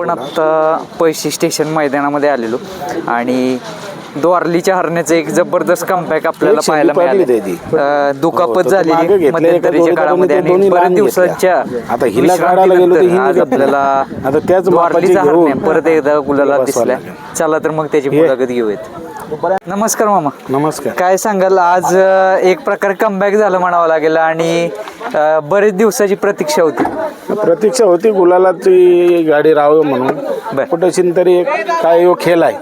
आपण आत्ता पैसे स्टेशन मैदानामध्ये आलेलो. आणि द्वारलीच्या हरण्याचं एक जबरदस्त कमबॅक आपल्याला पाहायला मिळालं. दुखापत एका मध्यंतरीच्या काळामध्ये आणि बऱ्याच दिवसांच्या आज. आपल्याला आता त्याच मापाची द्वारलीचा हरण्या परत एकदा गुलाला दिसलाय. चला तर मग त्याची. मुलाखत घेऊयात. नमस्कार मामा. नमस्कार. काय सांगाल आज एक प्रकारे कमबॅक झालं म्हणावं लागेल आणि अं, बरेच दिवसाची प्रतीक्षा होती. प्रतीक्षा होती गुलालाची गाडी राहावं बर. म्हणून कुठेशी तरी एक काय यो खेळ आहे.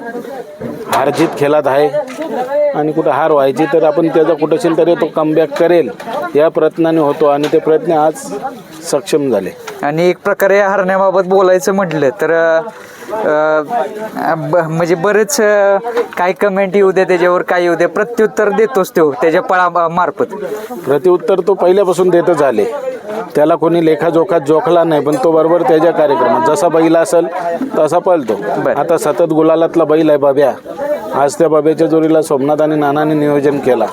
हारजीत खेळात आहे. आणि कुठं हार व्हायची तर आपण त्याचा कुठेशी तरी तो कमबॅक करेल या प्रयत्नाने होतो आणि ते प्रयत्न आज सक्षम झाले. आणि एक प्रकारे हरण्याबाबत बोलायचं म्हटलं तर अं, ब- म्हणजे बरेच अं, काय कमेंट येऊ दे त्याच्यावर काय येऊ दे प्रत्युत्तर देतोच तो त्याच्या पळा मार्फत. प्रत्युत्तर तो पहिल्यापासून देतच आले त्याला कोणी लेखाजोखात जोखला नाही पण तो बरोबर त्याच्या कार्यक्रमात जसा बैल असेल तसा पळतो. बर. आता सतत गुलालातला बैल आहे बाब्या. आज त्या बाब्याच्या जोडीला सोमनाथ आणि नानाने नियोजन केला.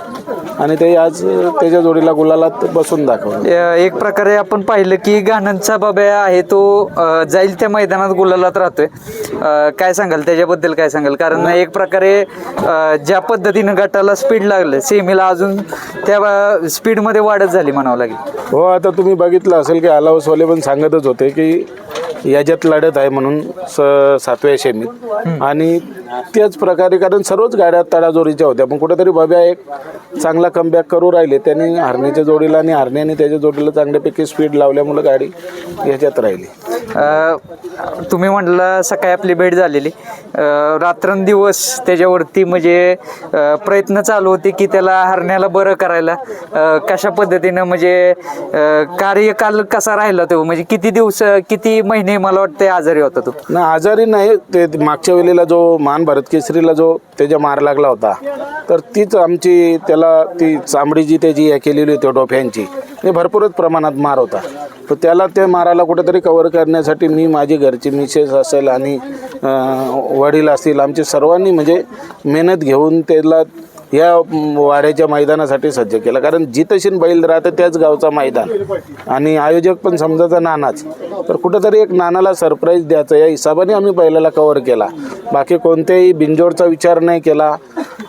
आणि ते आज त्याच्या जोडीला गुलालात बसून दाखवलं. एक प्रकारे आपण पाहिलं की गाणंदचा बाब्या आहे तो अं, जाईल त्या मैदानात गुलालात राहतोय. अं, काय सांगाल? त्याच्याबद्दल काय सांगाल? कारण एक प्रकारे अं, ज्या पद्धतीनं गटाला स्पीड लागलं सेमीला अजून त्या स्पीडमध्ये वाढत झाली म्हणावं लागेल. हो आता तुम्ही बघितलं असेल की अलाउसवाले पण सांगतच होते की याच्यात लढत आहे म्हणून स सातव्या शेमीत. आणि त्याच प्रकारे कारण सर्वच गाड्या तडाजोरीच्या होत्या. पण कुठेतरी भव्या एक चांगला कमबॅक करू राहिले. त्यांनी हरण्याच्या जोडीला आणि हरण्याने त्याच्या जोडीला चांगल्यापैकी स्पीड लावल्यामुळे गाडी याच्यात राहिली. अ, तुम्ही म्हटलं सकाळी आपली भेट झालेली. रात्रंदिवस त्याच्यावरती म्हणजे प्रयत्न चालू होते की त्याला हरण्याला बरं करायला. कशा पद्धतीनं म्हणजे कार्यकाल कसा राहिला तो? म्हणजे किती दिवस किती महिने मला वाटतं आजारी होता तो? ना आजारी नाही. ते मागच्या वेळेला जो मान भरत केसरीला जो त्याच्या मार लागला होता तर तीच आमची त्याला ती चामडी जी त्याची हे केलेली होती डोफ्यांची. ते भरपूरच प्रमाणात मार होता. तर त्याला त्या माराला कुठेतरी कवर करण्यासाठी मी माझी घरची मिसेस असेल आणि वडील असतील आमचे सर्वांनी म्हणजे मेहनत घेऊन त्याला या वाड्याच्या मैदानासाठी सज्ज केलं. कारण जितशीन बैल राहतं त्याच गावचा मैदान. आणि आयोजक पण समजायचा नानाच तर कुठंतरी एक नानाला सरप्राईज द्यायचं. या हिशोबाने आम्ही बैलाला कवर केला. बाकी कोणत्याही बिंजोडचा विचार नाही केला.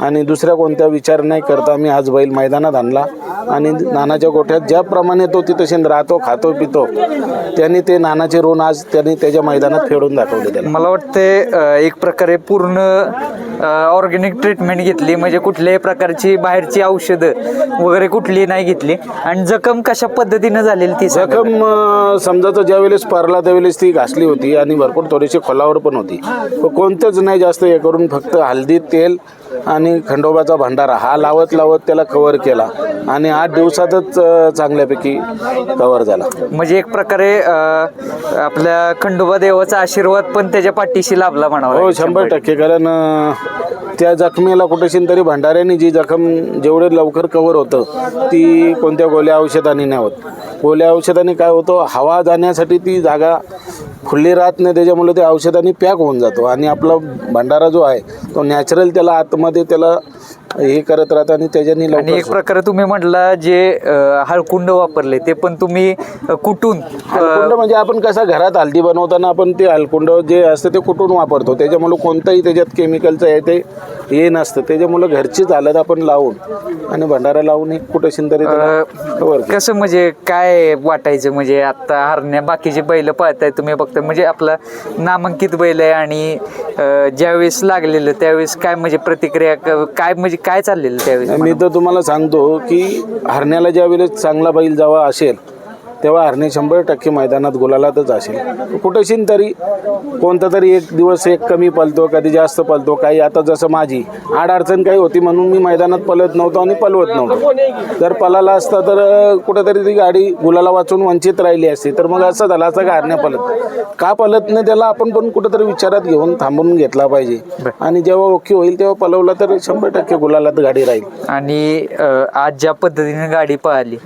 आणि दुसऱ्या कोणत्या विचार नाही करता आम्ही आज बैल मैदानात आणला. आणि नानाच्या गोठ्यात ज्याप्रमाणे तो तिथं राहतो खातो पितो त्यांनी ते नानाचे ऋण आज त्यांनी त्याच्या मैदानात फेडून दाखवले मला वाटते एक प्रकारे पूर्ण ऑर्गॅनिक ट्रीटमेंट घेतली. म्हणजे कुठल्याही प्रकारची बाहेरची औषधं वगैरे कुठली नाही घेतली. आणि जखम कशा पद्धतीनं झालेली ती. जखम समजा तर ज्यावेळेस परला त्यावेळेस ती घासली होती आणि भरपूर थोडीशी खोलावर पण होती. कोणतंच नाही जास्त हे करून फक्त हळदी तेल आणि खंडोबाचा भंडारा हा लावत लावत त्याला कव्हर केला. आणि आठ दिवसातच चांगल्यापैकी कव्हर झाला. म्हणजे एक प्रकारे आपल्या खंडोबा देवाचा आशीर्वाद पण त्याच्या पाठीशी लाभला म्हणावा हो. शंभर टक्के. कारण त्या जखमेला कुठेशी तरी भंडाऱ्याने जी जखम जेवढे लवकर कव्हर होतं ती कोणत्या गोल्या औषधाने नाही होत. गोल्या औषधाने काय होतं हवा जाण्यासाठी ती जागा खुल्ली राहत नाही त्याच्यामुळे ते औषधाने पॅक होऊन जातो. आणि आपला भंडारा जो आहे तो नॅचरल त्याला आतमध्ये त्याला हे करत राहतं आणि त्याच्याने आणि लवकर एक प्रकारे तुम्ही म्हटला जे अ, हळकुंड वापरले ते पण तुम्ही अ, कुठून अ, हलकुंड म्हणजे आपण कसं घरात हल्दी बनवताना आपण ते हलकुंड जे असतं ते कुठून वापरतो? त्याच्यामुळे कोणतंही त्याच्यात केमिकलचं आहे ते हे नसतं. त्याच्यामुळे घरचीच हालत आपण लावून आणि भंडारा लावून एक cover केलं. कसं म्हणजे काय वाटायचं? म्हणजे आता हरण्या बाकीचे बैल पाहताय तुम्ही बघता म्हणजे आपला नामांकित बैल आहे आणि अ, ज्यावेळेस लागलेलं त्यावेळेस काय म्हणजे प्रतिक्रिया क- काय म्हणजे काय चाललेलं त्यावेळेस मी तर तुम्हाला सांगतो की हरण्याला ज्या वेळेस चांगला बैल जावा असेल तेव्हा हरणे शंभर टक्के मैदानात गुलालातच असेल. कुठेशी तरी कोणता तरी एक दिवस एक कमी पलतो कधी जास्त पलतो काही आता जसं माझी आड अडचण काही होती म्हणून मी मैदानात पलत नव्हतो आणि पलवत नव्हतो. जर पलाला असता तर कुठेतरी ती गाडी गुलाला वाचून वंचित राहिली असती. तर मग असं झालं असं का हरण्या पलत. का पलत नाही त्याला आपण पण कुठेतरी विचारात घेऊन थांबून घेतला पाहिजे. आणि जेव्हा ओके होईल तेव्हा पलवला तर शंभर टक्के गुलालात गाडी राहील. आणि आज ज्या पद्धतीने गाडी पळाली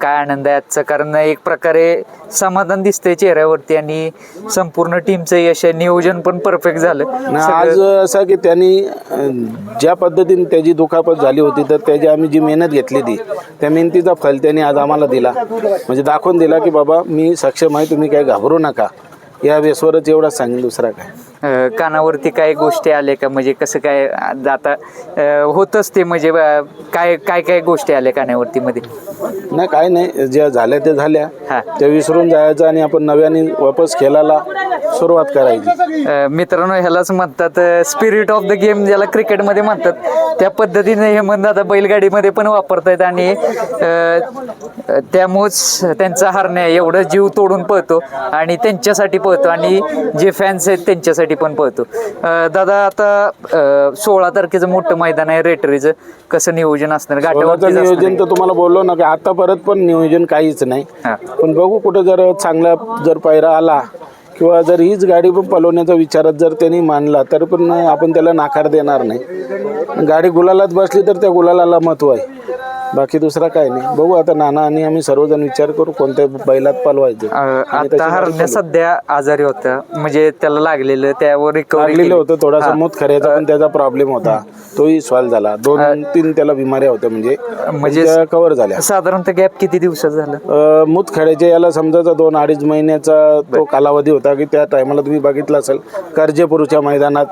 काय आनंद आहे आजचा? कारण एक प्रकारे समाधान दिसतंय चेहऱ्यावरती आणि संपूर्ण टीमचं यश आहे. नियोजन पण परफेक्ट झालं. ना आज असं की त्यांनी अं, ज्या पद्धतीने त्याची दुखापत झाली होती तर त्याची आम्ही जी मेहनत घेतली ती त्या मेहनतीचा फल त्यांनी आज आम्हाला दिला. म्हणजे दाखवून दिला की बाबा मी सक्षम आहे तुम्ही काही घाबरू नका. या बेसवरच एवढाच सांगेन दुसरा काय. अ, कानावरती काय गोष्टी आल्या का? म्हणजे कसं काय आता अ, होतच ते म्हणजे अ, काय काय काय गोष्टी आल्या कानावरती मध्ये? नाही काय नाही. ज्या झाल्या ते झाल्या. हा. त्या विसरून जायचं आणि आपण नव्याने वापस खेळायला सुरुवात करायची. अ, मित्रांनो ह्यालाच म्हणतात स्पिरिट ऑफ द गेम ज्याला क्रिकेटमध्ये म्हणतात. त्या पद्धतीने हे म्हणतात आता बैलगाडीमध्ये पण वापरतायत आणि अ, त्यामुळेच त्यांचा हरण्या एवढं जीव तोडून पळतो आणि त्यांच्यासाठी पळतो आणि जे फॅन्स आहेत त्यांच्यासाठी पण पळतो. दादा आता सोळा तारखेचं मोठं मैदान आहे रेटरीचं कसं नियोजन असणार? असणार नियोजन? तर तुम्हाला बोललो ना की आता परत पण नियोजन काहीच नाही. पण बघू कुठं जर चांगला जर पायरा आला किंवा जर हीच गाडी पण पलवण्याचा विचारात जर त्यांनी मानला तर पण आपण त्याला नाकार देणार नाही. गाडी गुलालात बसली तर त्या गुलालाला महत्त्व आहे. बाकी दुसरा काय नाही. बघू आता नाना आणि आम्ही सर्वजण विचार करू कोणत्या बैलात पलवायचं. अ, आणि आता हरण्या सध्या आजारी होता म्हणजे त्याला लागलेलं त्यावर रिकव्हरी लागलेलं होतं थोडासा मूत खऱ्याचा पण त्याचा प्रॉब्लेम होता. तोही सॉल्व झाला. दोन तीन त्याला बिमाऱ्या होत्या म्हणजे म्हणजे कव्हर झाल्या. साधारणतः गॅप किती दिवसात झालं? अ, मुतखड्याच्या याला समजायचा दोन अडीच महिन्याचा तो कालावधी होता की त्या टायमाला तुम्ही बघितलं असेल कर्जेपूरच्या मैदानात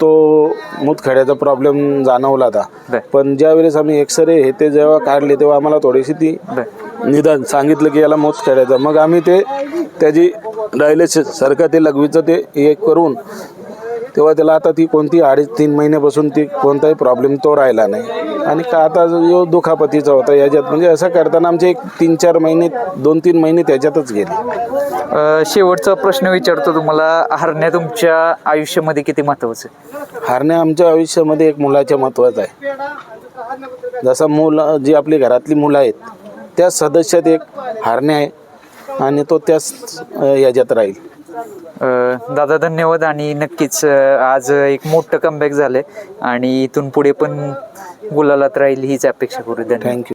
तो मुतखड्याचा प्रॉब्लेम जाणवला. होता पण ज्या वेळेस आम्ही एक्सरे हे ते जेव्हा काढले तेव्हा आम्हाला थोडीशी ती निदान सांगितलं की याला मुतखड्याचा. मग आम्ही ते त्याची डायलिसिस सारखं ते लघवीचं ते हे करून तेव्हा त्याला आता ती कोणती अडीच तीन महिन्यापासून ती कोणताही प्रॉब्लेम तो राहिला नाही. आणि का आता जो दुखापतीचा होता याच्यात म्हणजे असं करताना आमचे एक तीन चार महिने दोन तीन महिने त्याच्यातच गेले. शेवटचा प्रश्न विचारतो तुम्हाला हरण्या तुमच्या आयुष्यामध्ये किती महत्वाचं? आहे? हारणे आमच्या आयुष्यामध्ये एक मुलाच्या महत्त्वाचं आहे. जसं मुलं जी आपली घरातली मुलं आहेत त्या सदस्यात एक हारणे आहे आणि तो त्याच याच्यात राहील. दादा धन्यवाद आणि नक्कीच आज एक मोठं कमबॅक झालंय आणि इथून पुढे पण गुलालात राहील हीच अपेक्षा करू धन्यवाद. थँक्यू